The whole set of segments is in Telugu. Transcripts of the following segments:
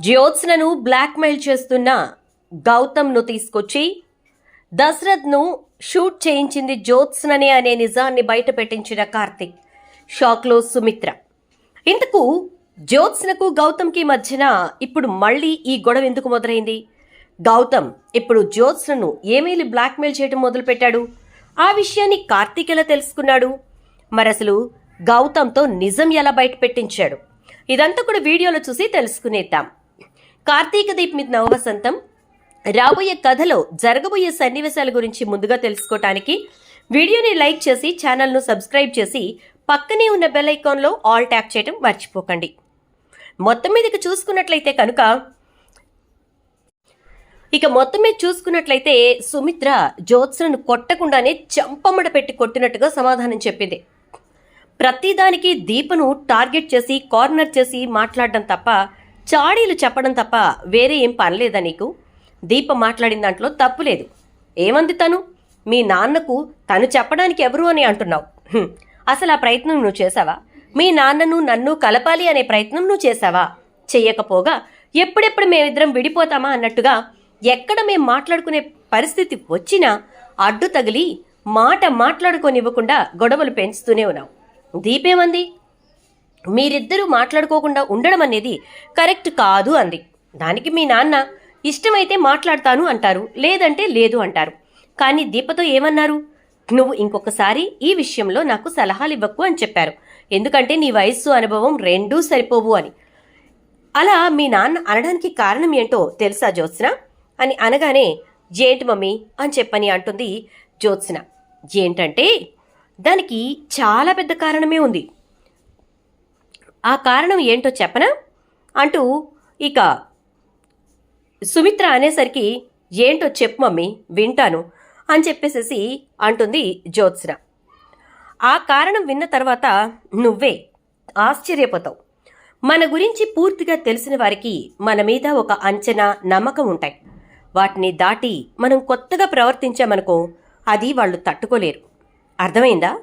జ్యోత్స్నను బ్లాక్మెయిల్ చేస్తున్న గౌతమ్ను తీసుకొచ్చి దశరథ్ను షూట్ చేయించింది జ్యోత్స్ననే అనే నిజాన్ని బయట పెట్టించిన కార్తిక్. షాక్లో సుమిత్ర. ఇంతకు జ్యోత్స్నకు గౌతమ్కి మధ్యన ఇప్పుడు మళ్ళీ ఈ గొడవ ఎందుకు మొదలైంది? గౌతమ్ ఇప్పుడు జ్యోత్స్నను ఏమేలి బ్లాక్మెయిల్ చేయడం మొదలుపెట్టాడు? ఆ విషయాన్ని కార్తీక్ ఎలా తెలుసుకున్నాడు? మరసలు గౌతమ్తో నిజం ఎలా బయట పెట్టించాడు ఇదంతా కూడా వీడియోలో చూసి తెలుసుకునేద్దాం. కార్తీక దీప్ మీద నవవసంతం రాబోయే కథలో జరగబోయే సన్నివేశాల గురించి ముందుగా తెలుసుకోవటానికి వీడియోని లైక్ చేసి ఛానల్ను సబ్స్క్రైబ్ చేసి పక్కనే ఉన్న బెల్ ఐకాన్లో ఆల్ ట్యాప్ చేయడం మర్చిపోకండి. మొత్తం మీదకి చూసుకున్నట్లయితే కనుక ఇక మొత్తం మీద చూసుకున్నట్లయితే సుమిత్ర జ్యోత్స్నను కొట్టకుండానే చంపమ్మడ పెట్టి కొట్టినట్టుగా సమాధానం చెప్పింది. ప్రతిదానికి దీపను టార్గెట్ చేసి కార్నర్ చేసి మాట్లాడడం తప్ప చాడీలు చెప్పడం తప్ప వేరే ఏం పనిలేదా నీకు? దీప మాట్లాడిన దాంట్లో తప్పు లేదు. ఏమంది తను? మీ నాన్నకు తను చెప్పడానికి ఎవరు అని అంటున్నావు. అసలు ఆ ప్రయత్నం నువ్వు చేసావా మీ నాన్నను నన్ను కలపాలి అనే ప్రయత్నం నువ్వు చేసావా చెయ్యకపోగా ఎప్పుడెప్పుడు మేమిద్దరం విడిపోతామా అన్నట్టుగా ఎక్కడ మేము మాట్లాడుకునే పరిస్థితి వచ్చినా అడ్డు తగిలి మాట మాట్లాడుకోనివ్వకుండా గొడవలు పెంచుతూనే ఉన్నావు. దీపేమంది? మీరిద్దరూ మాట్లాడుకోకుండా ఉండడం అనేది కరెక్ట్ కాదు అంది. దానికి మీ నాన్న ఇష్టమైతే మాట్లాడతాను అంటారు లేదంటే లేదు అంటారు. కానీ దీపతో ఏమన్నారు? నువ్వు ఇంకొకసారి ఈ విషయంలో నాకు సలహాలు ఇవ్వకు అని చెప్పారు. ఎందుకంటే నీ వయస్సు అనుభవం రెండూ సరిపోవు అని. అలా మీ నాన్న అనడానికి కారణం ఏంటో తెలుసా జ్యోత్స్న? అని అనగానే ఏంటి మమ్మీ అని చెప్పని అంటుంది జ్యోత్స్న. ఏంటంటే దానికి చాలా పెద్ద కారణమే ఉంది. ఆ కారణం ఏంటో చెప్పనా? అంటూ ఇక సుమిత్ర అనేసరికి ఏంటో చెప్పు మమ్మీ వింటాను అని చెప్పేసేసి అంటుంది జ్యోత్స్న. ఆ కారణం విన్న తర్వాత నువ్వే ఆశ్చర్యపోతావు. మన గురించి పూర్తిగా తెలిసిన వారికి మన మీద ఒక అంచనా నమ్మకం ఉంటాయి. వాటిని దాటి మనం కొత్తగా ప్రవర్తించామనుకో అది వాళ్ళు తట్టుకోలేరు. అర్థమైందా?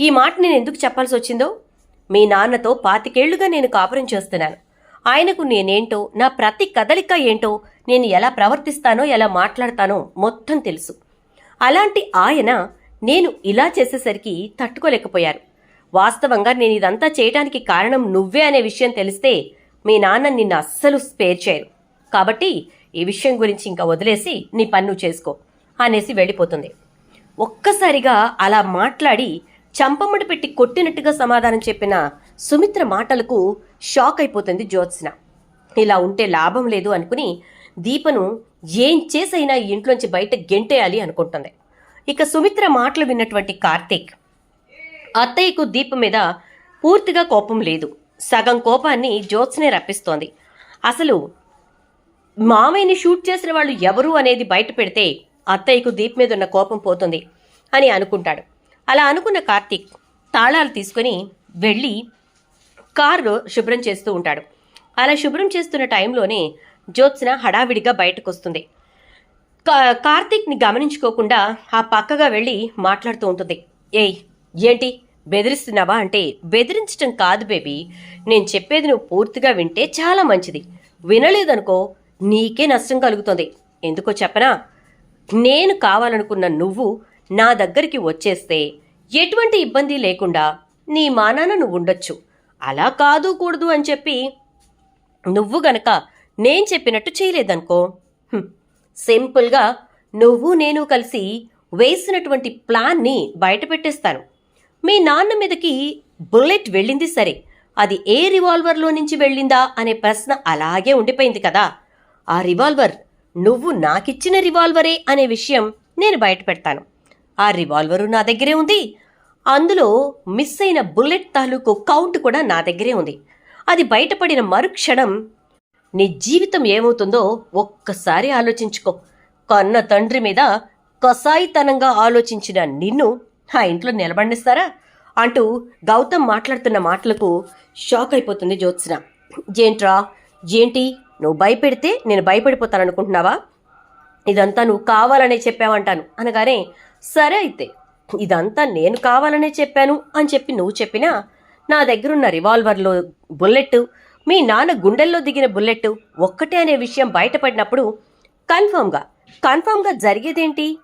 ఈ మాట నేను ఎందుకు చెప్పాల్సి వచ్చిందో? మీ నాన్నతో పాతికేళ్ళుగా నేను కాపురం చేస్తున్నాను. ఆయనకు నేనేంటో నా ప్రతి కదలిక ఏంటో నేను ఎలా ప్రవర్తిస్తానో ఎలా మాట్లాడతానో మొత్తం తెలుసు. అలాంటి ఆయన నేను ఇలా చేసేసరికి తట్టుకోలేకపోయారు. వాస్తవంగా నేను ఇదంతా చేయడానికి కారణం నువ్వే అనే విషయం తెలిస్తే మీ నాన్న నిన్ను అస్సలు స్పేర్ చేయరు. కాబట్టి ఈ విషయం గురించి ఇంకా వదిలేసి నీ పన్ను చేసుకో అనేసి వెళ్ళిపోతుంది. ఒక్కసారిగా అలా మాట్లాడి చంపమ్మడి పెట్టి కొట్టినట్టుగా సమాధానం చెప్పిన సుమిత్ర మాటలకు షాక్ అయిపోతుంది జ్యోత్స్న. ఇలా ఉంటే లాభం లేదు అనుకుని దీపను ఏం చేసైనా ఇంట్లోంచి బయట గెంటేయాలి అనుకుంటుంది. ఇక సుమిత్ర మాటలు విన్నటువంటి కార్తీక్ అత్తయ్యకు దీప మీద పూర్తిగా కోపం లేదు. సగం కోపాన్ని జ్యోత్స్నే రప్పిస్తోంది. అసలు మామయ్యని షూట్ చేసిన వాళ్ళు ఎవరు అనేది బయట పెడితే అత్తయ్యకు దీప్ మీద ఉన్న కోపం పోతుంది అని అనుకుంటాడు. అలా అనుకున్న కార్తీక్ తాళాలు తీసుకొని వెళ్ళి కారు శుభ్రం చేస్తూ ఉంటాడు. అలా శుభ్రం చేస్తున్న టైంలోనే జ్యోత్స్న హడావిడిగా బయటకు వస్తుంది కార్తీక్ని గమనించుకోకుండా ఆ పక్కగా వెళ్ళి మాట్లాడుతూ ఉంటుంది. ఏయ్ ఏంటి? బెదిరిస్తున్నావా అంటే బెదిరించటం కాదు బేబీ. నేను చెప్పేది నువ్వు పూర్తిగా వింటే చాలా మంచిది. వినలేదనుకో నీకే నష్టం కలుగుతుంది. ఎందుకో చెప్పనా? నేను కావాలనుకున్న నువ్వు నా దగ్గరికి వచ్చేస్తే ఎటువంటి ఇబ్బంది లేకుండా నీ మానాన నువ్వు ఉండొచ్చు. అలా కాదు కూడదు అని చెప్పి నువ్వు గనక నేను చెప్పినట్టు చేయలేదనుకో. సింపుల్గా నువ్వు నేను కలిసి వేసినటువంటి ప్లాన్ని బయట పెట్టేస్తాను. మీ నాన్న మీదకి బుల్లెట్ వెళ్ళింది సరే. అది ఏ రివాల్వర్లో నుంచి వెళ్ళిందా అనే ప్రశ్న అలాగే ఉండిపోయింది కదా. ఆ రివాల్వర్ నువ్వు నాకిచ్చిన రివాల్వరే అనే విషయం నేను బయట పెడతాను. ఆ రివాల్వరు నా దగ్గరే ఉంది. అందులో మిస్ అయిన బుల్లెట్ తాలూకు కౌంట్ కూడా నా దగ్గరే ఉంది. అది బయటపడిన మరుక్షణం నీ జీవితం ఏమవుతుందో ఒక్కసారి ఆలోచించుకో. కన్న తండ్రి మీద కసాయితనంగా ఆలోచించిన నిన్ను ఆ ఇంట్లో నిలబడిస్తారా? అంటూ గౌతమ్ మాట్లాడుతున్న మాటలకు షాక్ అయిపోతుంది జ్యోత్స్న. ఏంట్రా? ఏంటి? నువ్వు భయపెడితే నేను భయపడిపోతాననుకుంటున్నావా? ఇదంతా నువ్వు కావాలనే చెప్పావంటాను. అనగానే సరే అయితే ఇదంతా నేను కావాలనే చెప్పాను అని చెప్పి నువ్వు చెప్పినా నా దగ్గరున్న రివాల్వర్లో బుల్లెట్ మీ నాన్న గుండెల్లో దిగిన బుల్లెట్ ఒక్కటే అనే విషయం బయటపడినప్పుడు కన్ఫర్మ్గా కన్ఫర్మ్గా జరిగేదేంటి?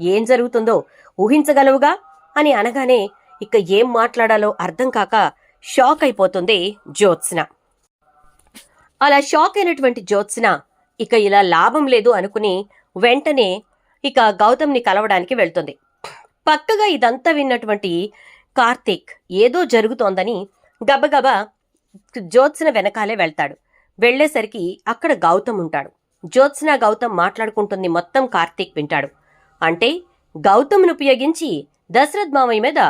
ఏం జరుగుతుందో ఊహించగలవుగా? అని అనగానే ఇక ఏం మాట్లాడాలో అర్థం కాక షాక్ అయిపోతుంది జ్యోత్స్న. అలా షాక్ అయినటువంటి జ్యోత్స్న ఇక ఇలా లాభం లేదు అనుకుని వెంటనే ఇక గౌతమ్ని కలవడానికి వెళ్తుంది. పక్కగా ఇదంతా విన్నటువంటి కార్తీక్ ఏదో జరుగుతోందని గబగబా జ్యోత్స్న వెనకాలే వెళ్తాడు. వెళ్ళేసరికి అక్కడ గౌతమ్ ఉంటాడు. జ్యోత్స్న గౌతమ్ మాట్లాడుకుంటుంది మొత్తం కార్తీక్ వింటాడు. అంటే గౌతమ్ను ఉపయోగించి దశరథ్ మామయ్య మీద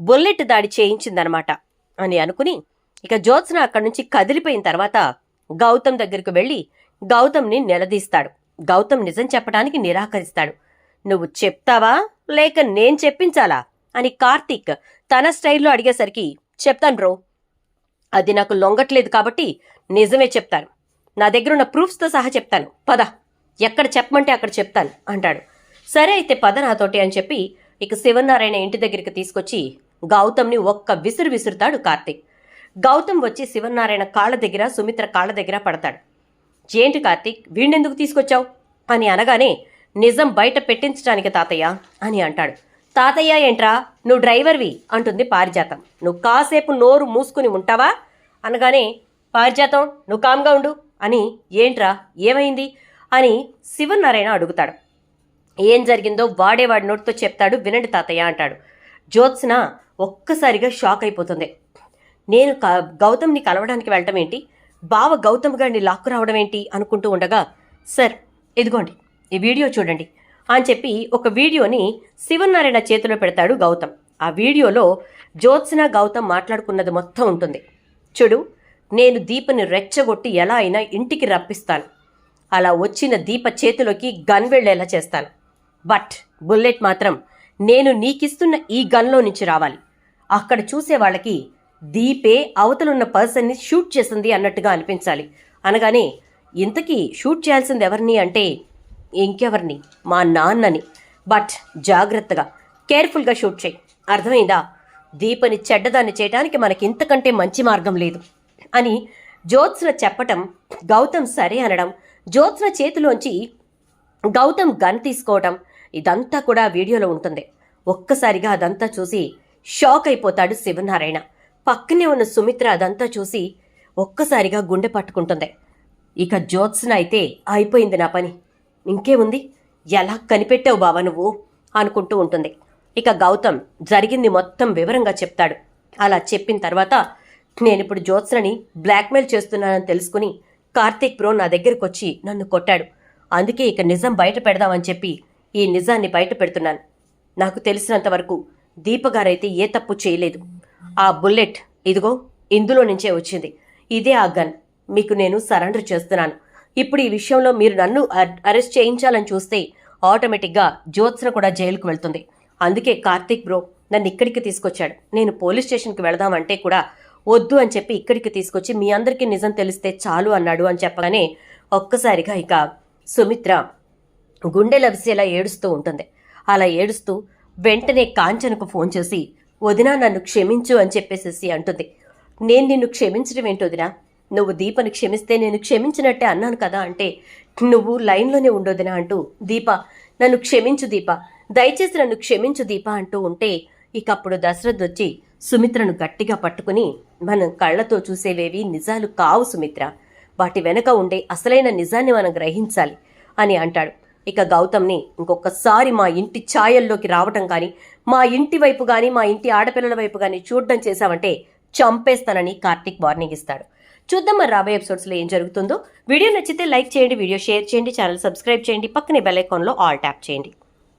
బుల్లెట్ దాడి చేయించిందనమాట అని అనుకుని ఇక జ్యోత్స్న అక్కడి నుంచి కదిలిపోయిన తర్వాత గౌతమ్ దగ్గరికి వెళ్ళి గౌతమ్ని నిలదీస్తాడు. గౌతమ్ నిజం చెప్పడానికి నిరాకరిస్తాడు. నువ్వు చెప్తావా? లేక నేను చెప్పించాలా? అని కార్తీక్ తన స్టైల్లో అడిగేసరికి చెప్తాను బ్రో. అది నాకు లొంగట్లేదు కాబట్టి నిజమే చెప్తాను. నా దగ్గర ఉన్న ప్రూఫ్స్తో సహా చెప్తాను. పద. ఎక్కడ చెప్పమంటే అక్కడ చెప్తాను అంటాడు. సరే అయితే పద నాతోటి అని చెప్పి ఇక శివనారాయణ ఇంటి దగ్గరికి తీసుకొచ్చి గౌతమ్ని ఒక్క విసురు విసురుతాడు కార్తీక్. గౌతమ్ వచ్చి శివనారాయణ కాళ్ళ దగ్గర సుమిత్ర కాళ్ళ దగ్గర పడతాడు. ఏంటి కార్తీక్ వీణెందుకు తీసుకొచ్చావు? అని అనగానే నిజం బయట పెట్టించడానికి తాతయ్య అని అంటాడు. తాతయ్య ఏంట్రా? నువ్వు డ్రైవర్వి అంటుంది పారిజాతం. నువ్వు కాసేపు నోరు మూసుకుని ఉంటావా? అనగానే పారిజాతం నువ్వు కామ్గా ఉండు. అని ఏంట్రా? ఏమైంది? అని శివనారాయణ అడుగుతాడు. ఏం జరిగిందో వాడేవాడి నోటితో చెప్తాడు వినండి తాతయ్య అంటాడు. జ్యోత్స్న ఒక్కసారిగా షాక్ అయిపోతుంది. నేను క- గౌతమ్ని కలవడానికి వెళ్ళటం ఏంటి? బావ గౌతమ్ గారిని లాక్కు రావడం ఏంటి అనుకుంటూ ఉండగా సార్ ఇదిగోండి ఈ వీడియో చూడండి అని చెప్పి ఒక వీడియోని శివనారాయణ చేతిలో పెడతాడు గౌతమ్. ఆ వీడియోలో జ్యోత్స్న గౌతమ్ మాట్లాడుకున్నది మొత్తం ఉంటుంది. చూడు నేను దీపని రెచ్చగొట్టి ఎలా అయినా ఇంటికి రప్పిస్తాను. అలా వచ్చిన దీప చేతిలోకి గన్ వెళ్ళేలా చేస్తాను. బట్ బుల్లెట్ మాత్రం నేను నీకిస్తున్న ఈ గన్లో నుంచి రావాలి. అక్కడ చూసే వాళ్ళకి దీపే అవతలున్న పర్సన్ని షూట్ చేసింది అన్నట్టుగా అనిపించాలి. అనగానే ఇంతకీ షూట్ చేయాల్సింది ఎవరిని? అంటే ఇంకెవరిని? మా నాన్నని. బట్ జాగ్రత్తగా కేర్ఫుల్గా షూట్ చేయి. అర్థమైందా? దీపని చెడ్డదాన్ని చేయడానికి మనకి ఇంతకంటే మంచి మార్గం లేదు. అని జ్యోత్స్న చెప్పటం గౌతమ్ సరే అనడం జ్యోత్స్న చేతిలోంచి గౌతమ్ గన్ తీసుకోవడం ఇదంతా కూడా వీడియోలో ఉంటుంది. ఒక్కసారిగా అదంతా చూసి షాక్ అయిపోతాడు శివనారాయణ. పక్కనే ఉన్న సుమిత్ర అదంతా చూసి ఒక్కసారిగా గుండె పట్టుకుంటుంది. ఇక జ్యోత్స్న అయితే అయిపోయింది నా పని. ఇంకేముంది? ఎలా కనిపెట్టావు బావా నువ్వు? అనుకుంటూ ఉంటుంది. ఇక గౌతమ్ జరిగింది మొత్తం వివరంగా చెప్తాడు. అలా చెప్పిన తర్వాత నేనిప్పుడు జ్యోత్స్నని బ్లాక్మెయిల్ చేస్తున్నానని తెలుసుకుని కార్తీక్ బ్రో నా దగ్గరకు వచ్చి నన్ను కొట్టాడు. అందుకే ఇక నిజం బయట పెడదామని చెప్పి ఈ నిజాన్ని బయట పెడుతున్నాను. నాకు తెలిసినంత వరకు దీపగారైతే ఏ తప్పు చేయలేదు. ఆ బుల్లెట్ ఇదిగో ఇందులో నుంచే వచ్చింది. ఇదే ఆ గన్. మీకు నేను సరెండర్ చేస్తున్నాను. ఇప్పుడు ఈ విషయంలో మీరు నన్ను అరెస్ట్ చేయించాలని చూస్తే ఆటోమేటిక్గా జ్యోత్స్న కూడా జైలుకు వెళ్తుంది. అందుకే కార్తీక్ బ్రో నన్ను ఇక్కడికి తీసుకొచ్చాడు. నేను పోలీస్ స్టేషన్కి వెళదామంటే కూడా వద్దు అని చెప్పి ఇక్కడికి తీసుకొచ్చి మీ అందరికీ నిజం తెలిస్తే చాలు అన్నాడు అని చెప్పగానే ఒక్కసారిగా ఇక సుమిత్ర గుండె లవిసేలా ఏడుస్తూ ఉంటుంది. అలా ఏడుస్తూ వెంటనే కాంచనకు ఫోన్ చేసి వదినా నన్ను క్షమించు అని చెప్పేసేసి అంటుంది. నేను నిన్ను క్షమించడం ఏంటి వదినా? నువ్వు దీపని క్షమిస్తే నేను క్షమించినట్టే అన్నాను కదా అంటే నువ్వు లైన్లోనే ఉండొదినా అంటూ దీప నన్ను క్షమించు దీప. దయచేసి నన్ను క్షమించు దీప అంటూ ఉంటే ఇకప్పుడు దశరథ్ వచ్చి సుమిత్రను గట్టిగా పట్టుకుని మనం కళ్ళతో చూసేవేవి నిజాలు కావు సుమిత్ర. వాటి వెనక ఉండే అసలైన నిజాన్ని మనం గ్రహించాలి అని అంటాడు. ఇక గౌతమ్ని ఇంకొకసారి మా ఇంటి ఛాయల్లోకి రావటం కానీ మా ఇంటి వైపు కానీ మా ఇంటి ఆడపిల్లల వైపు కానీ చూడడం చేశావంటే చంపేస్తానని కార్తిక్ వార్నింగ్ ఇస్తాడు. చూద్దాం మరి రాబోయే ఎపిసోడ్స్లో ఏం జరుగుతుందో. వీడియో నచ్చితే లైక్ చేయండి వీడియో షేర్ చేయండి ఛానల్ సబ్స్క్రైబ్ చేయండి పక్కనే బెల్ ఐకాన్లో ఆల్ ట్యాప్ చేయండి.